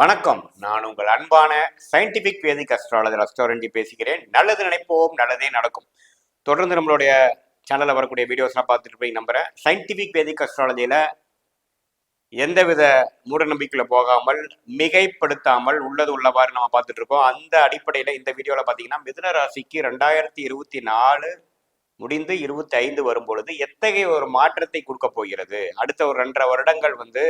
வணக்கம். நான் உங்கள் அன்பான சயின்டிபிக் வேதிக் அஸ்ட்ராலஜர் அஸ்ட்ராலஜி பேசுகிறேன். நல்லது நினைப்போம் நல்லதே நடக்கும். தொடர்ந்து நம்மளுடைய சேனலில் வரக்கூடிய வீடியோஸ்லாம் பார்த்துட்டு போய் நம்புறேன். சயின்டிபிக் வேதிக் அஸ்ட்ராலஜியில் எந்தவித மூடநம்பிக்கையில் போகாமல் மிகைப்படுத்தாமல் உள்ளது உள்ளவாறு நம்ம பார்த்துட்டு இருக்கோம். அந்த அடிப்படையில் இந்த வீடியோவில் பார்த்தீங்கன்னா மிதுன ராசிக்கு ரெண்டாயிரத்தி இருபத்தி நாலு முடிந்து இருபத்தி ஐந்து வரும் பொழுது எத்தகைய ஒரு மாற்றத்தை கொடுக்க போகிறது? அடுத்த ஒரு ரெண்டரை வருடங்கள் வந்து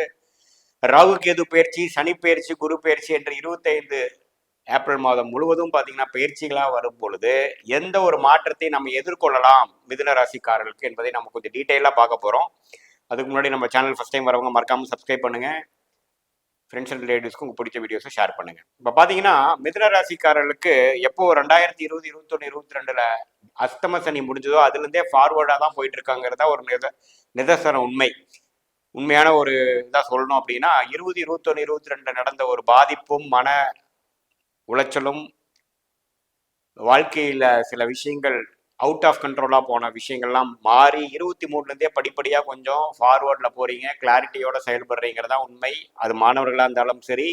ராகு கேது பயிற்சி சனி பயிற்சி குரு பயிற்சி என்ற இருபத்தைந்து ஏப்ரல் மாதம் முழுவதும் பார்த்தீங்கன்னா பயிற்சிகளாக வரும் பொழுது எந்த ஒரு மாற்றத்தை நம்ம எதிர்கொள்ளலாம் மிதுன ராசிக்காரர்களுக்கு என்பதை நம்ம கொஞ்சம் டீட்டெயிலாக பார்க்க போகிறோம் அதுக்கு முன்னாடி நம்ம சேனல் ஃபஸ்ட் டைம் வரவங்க மறக்காமல் சப்ஸ்கிரைப் பண்ணுங்கள் ஃப்ரெண்ட்ஸ் அண்ட் ரிலேட்டிவ்ஸ்க்கு உங்கள் பிடிச்ச வீடியோஸை ஷேர் பண்ணுங்க. இப்போ பார்த்தீங்கன்னா மிதுன ராசிக்காரர்களுக்கு எப்போ ரெண்டாயிரத்தி இருபது இருபத்தொன்று இருபத்தி ரெண்டில் அஸ்தம சனி முடிஞ்சதோ அதுலேருந்தே ஃபார்வேர்டாக தான் போயிட்டு இருக்காங்கிறதா ஒரு நித நிதர்சன உண்மை. உண்மையான ஒரு இதாக சொல்லணும் அப்படின்னா இருபது இருபத்தொன்று இருபத்தி ரெண்டு நடந்த ஒரு பாதிப்பும் மன உளைச்சலும் வாழ்க்கையில் சில விஷயங்கள் அவுட் ஆஃப் கண்ட்ரோலாக போன விஷயங்கள்லாம் மாறி இருபத்தி மூணுலேருந்தே படிப்படியாக கொஞ்சம் ஃபார்வர்டில் போகிறீங்க கிளாரிட்டியோட செயல்படுறீங்கிறதா உண்மை. அது மாணவர்களாக இருந்தாலும் சரி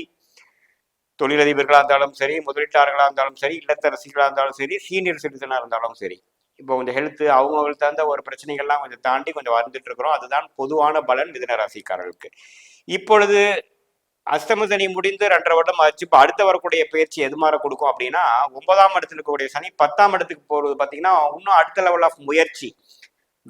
தொழிலதிபர்களாக இருந்தாலும் சரி முதலீட்டாளர்களாக இருந்தாலும் சரி இல்லத்தரசிகளாக இருந்தாலும் சரி சீனியர் சிட்டிசனாக இருந்தாலும் சரி. இப்போ கொஞ்சம் ஹெல்த்து அவங்களுக்கு தகுந்த ஒரு பிரச்சனைகள்லாம் கொஞ்சம் தாண்டி கொஞ்சம் வந்துட்டு இருக்கிறோம். அதுதான் பொதுவான பலன் மிதுன ராசிக்காரர்களுக்கு. இப்பொழுது அஸ்தமசனி முடிந்து ரெண்டரை வருடம் ஆச்சு. இப்போ அடுத்த வரக்கூடிய பயிற்சி எது மாதிரி கொடுக்கும் அப்படின்னா ஒன்பதாம் இடத்துல இருக்கக்கூடிய சனி பத்தாம் இடத்துக்கு போகிறது பார்த்தீங்கன்னா இன்னும் அடுத்த லெவல் ஆஃப் முயற்சி.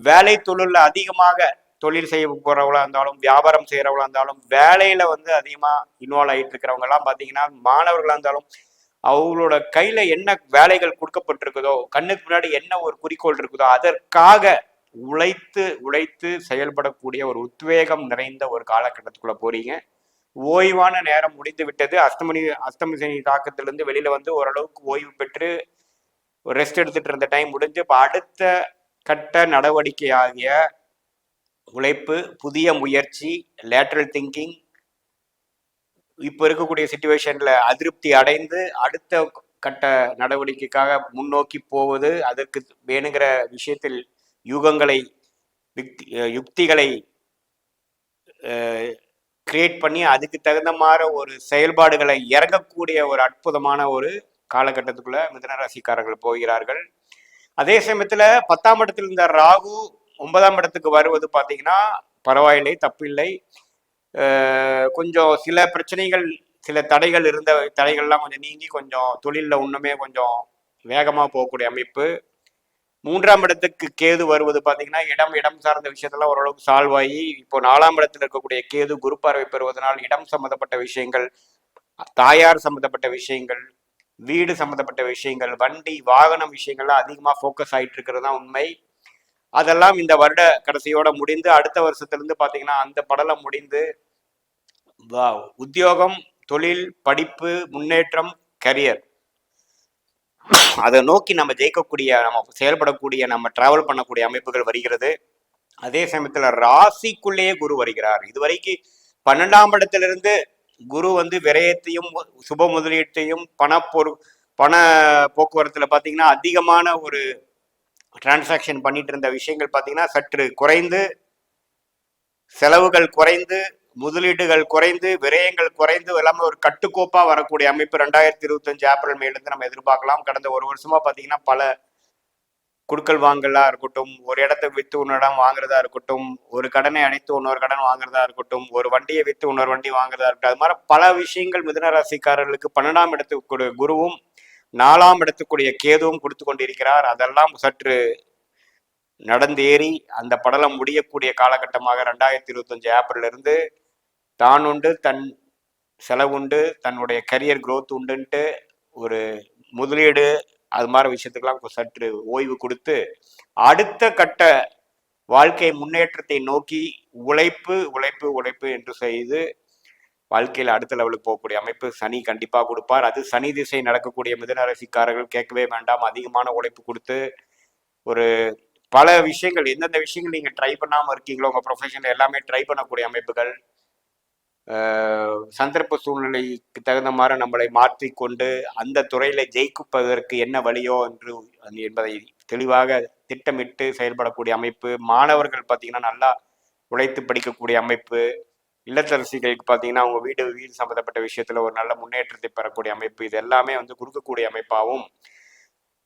வேலை தொழிலில் அதிகமாக தொழில் செய்ய போகிறவங்களா இருந்தாலும் வியாபாரம் செய்யறவங்களா இருந்தாலும் வேலையில வந்து அதிகமா இன்வால்வ் ஆகிட்டு இருக்கிறவங்க எல்லாம் மாணவர்களாக மாணவர்களா இருந்தாலும் அவங்களோட கையில என்ன வேலைகள் கொடுக்கப்பட்டிருக்குதோ கண்ணுக்கு முன்னாடி என்ன ஒரு குறிக்கோள் இருக்குதோ அதற்காக உழைத்து உழைத்து செயல்படக்கூடிய ஒரு உத்வேகம் நிறைந்த ஒரு காலகட்டத்துக்குள்ள போறீங்க. ஓய்வான நேரம் முடிந்து விட்டது. அஸ்தமணி அஸ்தமிசனி தாக்கத்திலிருந்து வெளியில வந்து ஓரளவுக்கு ஓய்வு பெற்று ரெஸ்ட் எடுத்துட்டு இருந்த டைம் முடிஞ்சு இப்போ அடுத்த கட்ட நடவடிக்கை ஆகிய உழைப்பு புதிய முயற்சி லேட்ரல் திங்கிங் இப்போ இருக்கக்கூடிய சுச்சுவேஷன்ல அதிருப்தி அடைந்து அடுத்த கட்ட நடவடிக்கைக்காக முன்னோக்கி போவது அதற்கு வேணுங்கிற விஷயத்தில் யூகங்களை யுக்திகளை கிரியேட் பண்ணி அதுக்கு தகுந்த மாதிரி ஒரு செயல்பாடுகளை இறங்கக்கூடிய ஒரு அற்புதமான ஒரு காலகட்டத்துக்குள்ள மிதன ராசிக்காரர்கள் போகிறார்கள். அதே சமயத்துல பத்தாம் இடத்துல இருந்த ராகு ஒன்பதாம் இடத்துக்கு வருவது பார்த்தீங்கன்னா பரவாயில்லை தப்பில்லை. கொஞ்சம் சில பிரச்சனைகள் சில தடைகள் இருந்த தடைகள்லாம் கொஞ்சம் நீங்கி கொஞ்சம் தொழிலில் இன்னுமே கொஞ்சம் வேகமாக போகக்கூடிய அமைப்பு. மூன்றாம் இடத்துக்கு கேது வருவது பார்த்தீங்கன்னா இடம் இடம் சார்ந்த விஷயத்தெல்லாம் ஓரளவுக்கு சால்வ் ஆகி இப்போ நாலாம் இடத்துல இருக்கக்கூடிய கேது குரு பார்வை பெறுவதனால் இடம் சம்மந்தப்பட்ட விஷயங்கள் தாயார் சம்மந்தப்பட்ட விஷயங்கள் வீடு சம்மந்தப்பட்ட விஷயங்கள் வண்டி வாகனம் விஷயங்கள்லாம் அதிகமாக ஃபோக்கஸ் ஆகிட்டு இருக்கிறது தான் உண்மை. அதெல்லாம் இந்த வருட கடைசியோட முடிந்து அடுத்த வருஷத்துலேருந்து பார்த்தீங்கன்னா அந்த படலம் முடிந்து உத்தியோகம் தொழில் படிப்பு முன்னேற்றம் கரியர் அதை நோக்கி நம்ம ஜெயிக்கக்கூடிய நம்ம செயல்படக்கூடிய நம்ம டிராவல் பண்ணக்கூடிய அமைப்புகள் வருகிறது. அதே சமயத்துல ராசிக்குள்ளேயே குரு வருகிறார். இதுவரைக்கும் பன்னெண்டாம் இடத்திலிருந்து குரு வந்து விரயத்தையும் சுப முதலீட்டையும் பணப்பொரு பண போக்குவரத்துல பாத்தீங்கன்னா அதிகமான ஒரு டிரான்சாக்ஷன் பண்ணிட்டு இருந்த விஷயங்கள் பாத்தீங்கன்னா சற்று குறைந்து செலவுகள் குறைந்து முதலீடுகள் குறைந்து விரயங்கள் குறைந்து எல்லாமே ஒரு கட்டுக்கோப்பா வரக்கூடிய அமைப்பு ரெண்டாயிரத்தி இருபத்தஞ்சு ஏப்ரல் மேலேருந்து நம்ம எதிர்பார்க்கலாம். கடந்த ஒரு வருஷமா பாத்தீங்கன்னா பல குடுக்கல் வாங்கலா இருக்கட்டும் ஒரு இடத்தை வித்து இன்னொரு இடம் வாங்குறதா இருக்கட்டும் ஒரு கடனை அடைத்து இன்னொரு கடன் வாங்குறதா இருக்கட்டும் ஒரு வண்டியை வித்து இன்னொரு வண்டி வாங்குறதா இருக்கட்டும் அது மாதிரி பல விஷயங்கள் மிதன ராசிக்காரர்களுக்கு பன்னெண்டாம் இடத்துக்குரிய குருவும் நாலாம் இடத்துக்குரிய கேதுவும் கொடுத்து கொண்டிருக்கிறார். அதெல்லாம் சற்று நடந்தேறி அந்த படலம் முடியக்கூடிய காலகட்டமாக ரெண்டாயிரத்தி இருபத்தஞ்சு ஏப்ரல் இருந்து தான் உண்டு தன் செலவுண்டு தன்னுடைய கரியர் க்ரோத் உண்டுன்ட்டு ஒரு முதலீடு அது மாதிரி விஷயத்துக்கெல்லாம் சற்று ஓய்வு கொடுத்து அடுத்த கட்ட வாழ்க்கை முன்னேற்றத்தை நோக்கி உழைப்பு உழைப்பு உழைப்பு என்று செய்து வாழ்க்கையில் அடுத்த லெவலுக்கு போகக்கூடிய அமைப்பு சனி கண்டிப்பாக கொடுப்பார். அது சனி திசை நடக்கக்கூடிய மிதனரசிக்காரர்கள் கேட்கவே வேண்டாம். அதிகமான உழைப்பு கொடுத்து ஒரு பல விஷயங்கள் எந்தெந்த விஷயங்கள் நீங்கள் ட்ரை பண்ணாமல் இருக்கீங்களோ உங்கள் ப்ரொஃபஷனில் எல்லாமே ட்ரை பண்ணக்கூடிய அமைப்புகள் சந்தர்ப்ப சூழ்நிலைக்கு தகுந்த மாதிரி நம்மளை மாற்றிக்கொண்டு அந்த துறையில ஜெயிக்குப்பதற்கு என்ன வழியோ என்று என்பதை தெளிவாக திட்டமிட்டு செயல்படக்கூடிய அமைப்பு மாணவர்கள் பார்த்தீங்கன்னா நல்லா உழைத்து படிக்கக்கூடிய அமைப்பு இல்லத்தரசிகளுக்கு பார்த்தீங்கன்னா அவங்க வீடு வீடு சம்மந்தப்பட்ட விஷயத்துல ஒரு நல்ல முன்னேற்றத்தை பெறக்கூடிய அமைப்பு இது எல்லாமே வந்து கொடுக்கக்கூடிய அமைப்பாகவும்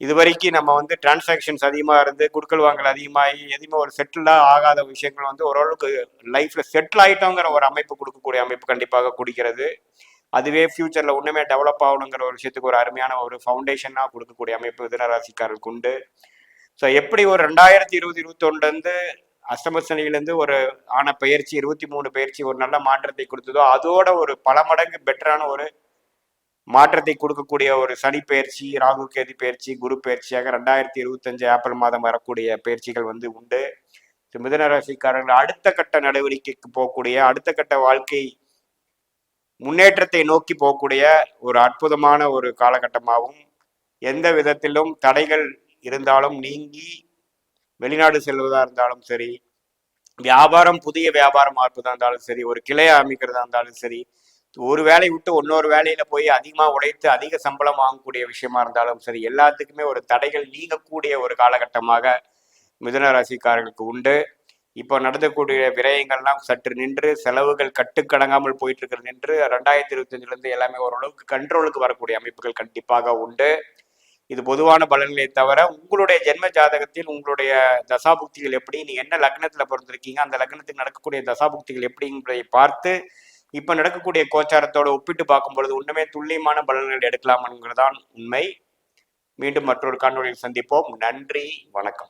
இது வரைக்கும் நம்ம வந்து டிரான்சாக்ஷன்ஸ் அதிகமாக இருந்து குடுக்கல் வாங்கல் அதிகமாகி எதுவுமே ஒரு செட்டிலாக ஆகாத விஷயங்கள் வந்து ஓரளவுக்கு லைஃப்பில் செட்டில் ஆகிட்டோங்கிற ஒரு அமைப்பு கொடுக்கக்கூடிய அமைப்பு கண்டிப்பாக குடிக்கிறது. அதுவே ஃப்யூச்சரில் ஒன்றுமே டெவலப் ஆகணுங்கிற ஒரு விஷயத்துக்கு ஒரு அருமையான ஒரு ஃபவுண்டேஷனாக கொடுக்கக்கூடிய அமைப்பு மிதனராசிக்காரர்களுக்கு உண்டு. ஸோ எப்படி ஒரு ரெண்டாயிரத்தி இருபது இருபத்தொன்னுலேருந்து அஷ்டமசனிலேருந்து ஒரு ஆன பயிற்சி இருபத்தி மூணு பயிற்சி ஒரு நல்ல மாற்றத்தை கொடுத்ததோ அதோட ஒரு பல மடங்கு பெட்டரான ஒரு மாற்றத்தை கொடுக்கக்கூடிய ஒரு சனி பயிற்சி ராகு கேது பயிற்சி குரு பயிற்சியாக ரெண்டாயிரத்தி இருபத்தஞ்சு ஏப்ரல் மாதம் வரக்கூடிய பயிற்சிகள் வந்து உண்டு. மிதனராசிக்காரர்கள் ராசிக்காரர்கள் அடுத்த கட்ட நடவடிக்கைக்கு போகக்கூடிய அடுத்த கட்ட வாழ்க்கை முன்னேற்றத்தை நோக்கி போகக்கூடிய ஒரு அற்புதமான ஒரு காலகட்டமாகவும் எந்த விதத்திலும் தடைகள் இருந்தாலும் நீங்கி வெளிநாடு செல்வதா இருந்தாலும் சரி வியாபாரம் புதிய வியாபாரம் ஆர்ப்பதா இருந்தாலும் சரி ஒரு கிளையை அமைக்கிறதா இருந்தாலும் சரி ஒரு வேலையை விட்டு இன்னொரு வேலையில போய் அதிகமாக உழைத்து அதிக சம்பளம் வாங்கக்கூடிய விஷயமா இருந்தாலும் சரி எல்லாத்துக்குமே ஒரு தடைகள் நீங்கக்கூடிய ஒரு காலகட்டமாக மிதுன ராசிக்காரர்களுக்கு உண்டு. இப்போ நடந்தக்கூடிய விரயங்கள்லாம் சற்று நின்று செலவுகள் கட்டுக்கடங்காமல் போயிட்டு இருக்கிற நின்று ரெண்டாயிரத்தி இருபத்தஞ்சுல இருந்து எல்லாமே ஓரளவுக்கு கண்ட்ரோலுக்கு வரக்கூடிய அமைப்புகள் கண்டிப்பாக உண்டு. இது பொதுவான பலன்களை தவிர உங்களுடைய ஜென்ம ஜாதகத்தில் உங்களுடைய தசாபுக்திகள் எப்படி நீ என்ன லக்னத்தில் பிறந்திருக்கீங்க அந்த லக்னத்துக்கு நடக்கக்கூடிய தசாபுக்திகள் எப்படிங்கிறதை பார்த்து இப்ப நடக்கக்கூடிய கோச்சாரத்தோட ஒப்பிட்டு பார்க்கும் பொழுது உண்மையே துல்லியமான பலன்கள் எடுக்கலாம்ங்கிறதான் உண்மை. மீண்டும் மற்றொரு காணொலியில் சந்திப்போம். நன்றி. வணக்கம்.